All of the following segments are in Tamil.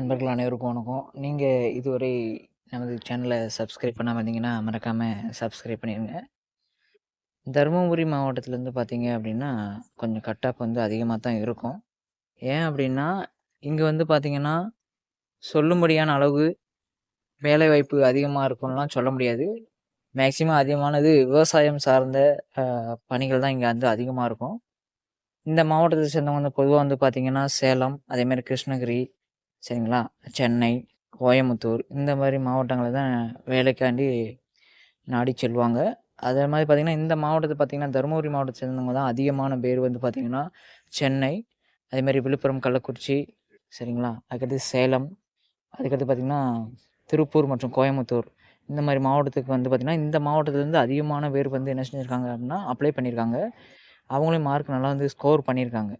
நண்பர்கள் அனைவருக்கும் வணக்கம். நீங்கள் இதுவரை நமது சேனலை சப்ஸ்கிரைப் பண்ணாமல் இருந்தீங்கன்னா மறக்காமல் சப்ஸ்கிரைப் பண்ணிடுங்க தருமபுரி மாவட்டத்துலேருந்து பார்த்தீங்க அப்படின்னா கொஞ்சம் கட்டாப் வந்து அதிகமாக தான் இருக்கும். ஏன் அப்படின்னா இங்கே வந்து பார்த்தீங்கன்னா சொல்லும்படியான அளவு வேலைவாய்ப்பு அதிகமாக இருக்கும்லாம் சொல்ல முடியாது. மேக்சிமம் அதிகமானது விவசாயம் சார்ந்த பணிகள் தான் இங்கே வந்து அதிகமாக இருக்கும். இந்த மாவட்டத்தை சேர்ந்தவங்க வந்து பொதுவாக வந்து பார்த்திங்கன்னா சேலம் அதேமாதிரி கிருஷ்ணகிரி சரிங்களா? சென்னை கோயம்புத்தூர் இந்த மாதிரி மாவட்டங்களை தான் வேலைக்காண்டி நாடி செல்வாங்க. அதே மாதிரி பார்த்திங்கன்னா இந்த மாவட்டத்தை பார்த்திங்கன்னா தருமபுரி மாவட்டத்தை சேர்ந்தவங்க தான் அதிகமான பேர் வந்து பார்த்திங்கன்னா சென்னை அதேமாதிரி விழுப்புரம் கள்ளக்குறிச்சி சரிங்களா? அதுக்கடுத்து சேலம் அதுக்கடுத்து பார்த்திங்கன்னா திருப்பூர் மற்றும் கோயம்புத்தூர். இந்த மாதிரி மாவட்டத்துக்கு வந்து பார்த்திங்கன்னா இந்த மாவட்டத்துலேருந்து அதிகமான பேர் வந்து என்ன செஞ்சுருக்காங்க அப்படின்னா அப்ளை பண்ணியிருக்காங்க அவங்களையும் மார்க் நல்லா வந்து ஸ்கோர் பண்ணியிருக்காங்க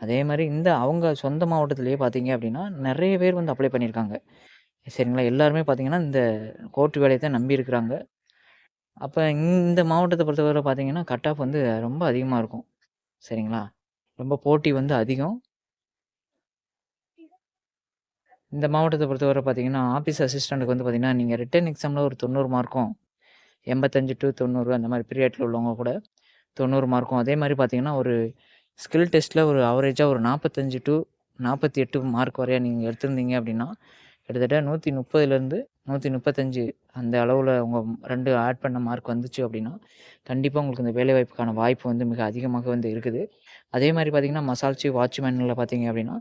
அதே மாதிரி இந்த அவங்க சொந்த மாவட்டத்திலேயே பார்த்தீங்க அப்படின்னா நிறைய பேர் வந்து அப்ளை பண்ணியிருக்காங்க சரிங்களா? எல்லாருமே பார்த்தீங்கன்னா இந்த கோர்ட்டு வேலையை தான் நம்பி இருக்கிறாங்க. அப்போ இந்த மாவட்டத்தை பொறுத்தவரை பார்த்தீங்கன்னா கட் ஆஃப் வந்து ரொம்ப அதிகமாக இருக்கும். சரிங்களா? ரொம்ப போட்டி வந்து அதிகம். இந்த மாவட்டத்தை பொறுத்தவரை பார்த்தீங்கன்னா ஆஃபீஸ் அசிஸ்டண்ட்டுக்கு வந்து பார்த்தீங்கன்னா நீங்கள் ரிட்டர்ன் எக்ஸாமில் ஒரு தொண்ணூறு மார்க்கும் எண்பத்தஞ்சு டு தொண்ணூறு அந்த மாதிரி பீரியடில் உள்ளவங்க கூட தொண்ணூறு மார்க்கும் அதே மாதிரி பார்த்தீங்கன்னா ஒரு ஸ்கில் டெஸ்ட்டில் ஒரு அவரேஜாக ஒரு நாற்பத்தஞ்சு டு நாற்பத்தி எட்டு மார்க் வரையா நீங்கள் எடுத்திருந்தீங்க அப்படின்னா கிட்டத்தட்ட நூற்றி முப்பதுலேருந்து நூற்றி முப்பத்தஞ்சு அந்த அளவில் உங்கள் ரெண்டு ஆட் பண்ண மார்க் வந்துச்சு அப்படின்னா கண்டிப்பாக உங்களுக்கு இந்த வேலைவாய்ப்புக்கான வாய்ப்பு வந்து மிக அதிகமாக வந்து இருக்குது. அதே மாதிரி பார்த்தீங்கன்னா மசால்ச்சி வாட்ச்மேனில் பார்த்தீங்க அப்படின்னா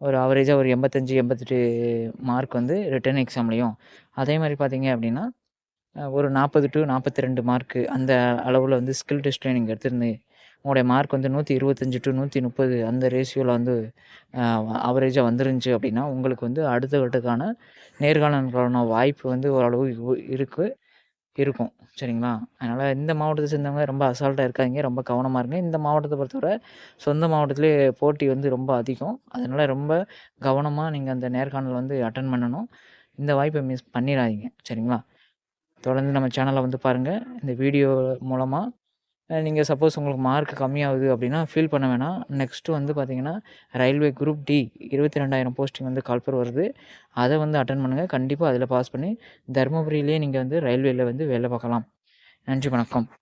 ஒரு அவரேஜாக ஒரு எண்பத்தஞ்சு எண்பத்தெட்டு மார்க் வந்து ரிட்டர்ன் எக்ஸாம்லேயும் அதே மாதிரி பார்த்தீங்க அப்படின்னா ஒரு நாற்பது டு நாற்பத்தி ரெண்டு மார்க்கு அந்த அளவில் வந்து ஸ்கில் டெஸ்ட்டில் நீங்கள் எடுத்திருந்து உங்களுடைய மார்க் வந்து நூற்றி இருபத்தஞ்சி டு நூற்றி முப்பது அந்த ரேஷியோவில் வந்து அவரேஜாக வந்துருந்துச்சு அப்படின்னா உங்களுக்கு வந்து அடுத்த கட்டுக்கான நேர்காணலுக்கான வாய்ப்பு வந்து ஓரளவு இருக்குது இருக்கு இருக்கும். சரிங்களா? அதனால் இந்த மாவட்டத்தை சேர்ந்தவங்க ரொம்ப அசால்ட்டாக இருக்காதீங்க ரொம்ப கவனமாக இருங்க. இந்த மாவட்டத்தை பொறுத்தவரை சொந்த மாவட்டத்திலே போட்டி வந்து ரொம்ப அதிகம். அதனால் ரொம்ப கவனமாக நீங்கள் அந்த நேர்காணல் வந்து அட்டன் பண்ணணும். இந்த வாய்ப்பை மிஸ் பண்ணிடாதீங்க. சரிங்களா? தொடர்ந்து நம்ம சேனலை வந்து பாருங்கள் இந்த வீடியோ மூலமாக நீங்கள் சப்போஸ் உங்களுக்கு மார்க் கம்மியாகுது அப்படின்னா ஃபீல் பண்ண வேணாம். நெக்ஸ்ட்டு வந்து பார்த்தீங்கன்னா ரயில்வே குரூப் டி இருபத்தி ரெண்டாயிரம் போஸ்டிங் வந்து கால்பர் வருது. அதை வந்து அட்டன் பண்ணுங்கள் கண்டிப்பாக அதில் பாஸ் பண்ணி தருமபுரியிலே நீங்கள் வந்து ரயில்வேயில் வந்து வேலை பார்க்கலாம். நன்றி வணக்கம்.